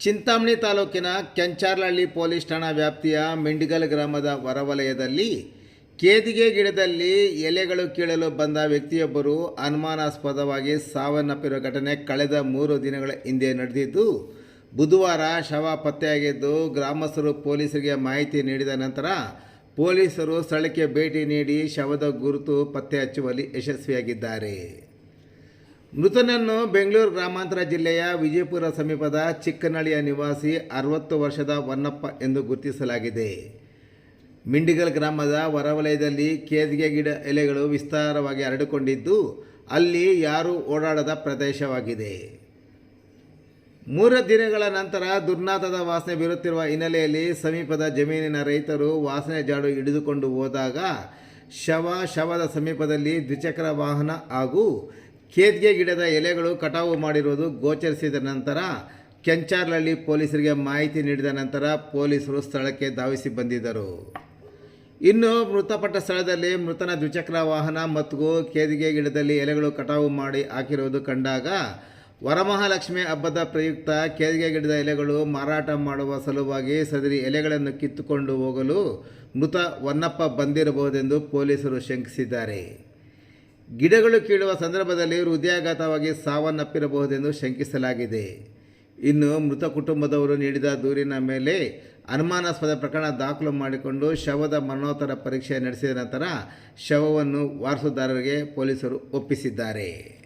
ಚಿಂತಾಮಣಿ ತಾಲೂಕಿನ ಕೆಂಚಾರ್ಲಹಳ್ಳಿ ಪೊಲೀಸ್ ಠಾಣಾ ವ್ಯಾಪ್ತಿಯ ಮಿಂಡಿಗಲ್ ಗ್ರಾಮದ ಹೊರವಲಯದಲ್ಲಿ ಕೇದಿಗೆ ಗಿಡದಲ್ಲಿ ಎಲೆಗಳು ಕೀಳಲು ಬಂದ ವ್ಯಕ್ತಿಯೊಬ್ಬರು ಅನುಮಾನಾಸ್ಪದವಾಗಿ ಸಾವನ್ನಪ್ಪಿರುವ ಘಟನೆ ಕಳೆದ ಮೂರು ದಿನಗಳ ಹಿಂದೆ ನಡೆದಿದ್ದು, ಬುಧವಾರ ಶವ ಪತ್ತೆಯಾಗಿದ್ದು ಗ್ರಾಮಸ್ಥರು ಪೊಲೀಸರಿಗೆ ಮಾಹಿತಿ ನೀಡಿದ ನಂತರ ಪೊಲೀಸರು ಸ್ಥಳಕ್ಕೆ ಭೇಟಿ ನೀಡಿ ಶವದ ಗುರುತು ಪತ್ತೆ ಹಚ್ಚುವಲ್ಲಿ ಯಶಸ್ವಿಯಾಗಿದ್ದಾರೆ. ಮೃತನನ್ನು ಬೆಂಗಳೂರು ಗ್ರಾಮಾಂತರ ಜಿಲ್ಲೆಯ ವಿಜಯಪುರ ಸಮೀಪದ ಚಿಕ್ಕನಳಿಯ ನಿವಾಸಿ ಅರವತ್ತು ವರ್ಷದ ವನ್ನಪ್ಪ ಎಂದು ಗುರುತಿಸಲಾಗಿದೆ. ಮಿಂಡಿಗಲ್ ಗ್ರಾಮದ ಹೊರವಲಯದಲ್ಲಿ ಕೇದಿಗೆ ಗಿಡ ಎಲೆಗಳು ವಿಸ್ತಾರವಾಗಿ ಹರಡಿಕೊಂಡಿದ್ದು, ಅಲ್ಲಿ ಯಾರೂ ಓಡಾಡದ ಪ್ರದೇಶವಾಗಿದೆ. ಮೂರು ದಿನಗಳ ನಂತರ ದುರ್ನಾಥದ ವಾಸನೆ ಬೀರುತ್ತಿರುವ ಹಿನ್ನೆಲೆಯಲ್ಲಿ ಸಮೀಪದ ಜಮೀನಿನ ರೈತರು ವಾಸನೆ ಜಾಡು ಹಿಡಿದುಕೊಂಡು ಹೋದಾಗ ಶವ ಶವದ ಸಮೀಪದಲ್ಲಿ ದ್ವಿಚಕ್ರ ವಾಹನ ಹಾಗೂ ಕೇದ್ಗೆ ಗಿಡದ ಎಲೆಗಳು ಕಟಾವು ಮಾಡಿರುವುದು ಗೋಚರಿಸಿದ ನಂತರ ಕೆಂಚಾರ್ಲಹಳ್ಳಿ ಪೊಲೀಸರಿಗೆ ಮಾಹಿತಿ ನೀಡಿದ ನಂತರ ಪೊಲೀಸರು ಸ್ಥಳಕ್ಕೆ ಧಾವಿಸಿ ಬಂದಿದ್ದರು. ಇನ್ನು ಮೃತಪಟ್ಟ ಸ್ಥಳದಲ್ಲಿ ಮೃತನ ದ್ವಿಚಕ್ರ ವಾಹನ ಮತ್ತು ಕೇದಿಗೆ ಗಿಡದಲ್ಲಿ ಎಲೆಗಳು ಕಟಾವು ಮಾಡಿ ಹಾಕಿರುವುದು ಕಂಡಾಗ ವರಮಹಾಲಕ್ಷ್ಮಿ ಹಬ್ಬದ ಪ್ರಯುಕ್ತ ಕೇದಿಗೆ ಗಿಡದ ಎಲೆಗಳು ಮಾರಾಟ ಮಾಡುವ ಸಲುವಾಗಿ ಸದರಿ ಎಲೆಗಳನ್ನು ಕಿತ್ತುಕೊಂಡು ಹೋಗಲು ಮೃತ ಹೊನ್ನಪ್ಪ ಬಂದಿರಬಹುದೆಂದು ಪೊಲೀಸರು ಶಂಕಿಸಿದ್ದಾರೆ. ಗಿಡಗಳು ಕೀಳುವ ಸಂದರ್ಭದಲ್ಲಿ ಹೃದಯಾಘಾತವಾಗಿ ಸಾವನ್ನಪ್ಪಿರಬಹುದೆಂದು ಶಂಕಿಸಲಾಗಿದೆ. ಇನ್ನು ಮೃತ ಕುಟುಂಬದವರು ನೀಡಿದ ದೂರಿನ ಮೇಲೆ ಅನುಮಾನಾಸ್ಪದ ಪ್ರಕರಣ ದಾಖಲು ಮಾಡಿಕೊಂಡು ಶವದ ಮರಣೋತ್ತರ ಪರೀಕ್ಷೆ ನಡೆಸಿದ ನಂತರ ಶವವನ್ನು ವಾರಸುದಾರರಿಗೆ ಪೊಲೀಸರು ಒಪ್ಪಿಸಿದ್ದಾರೆ.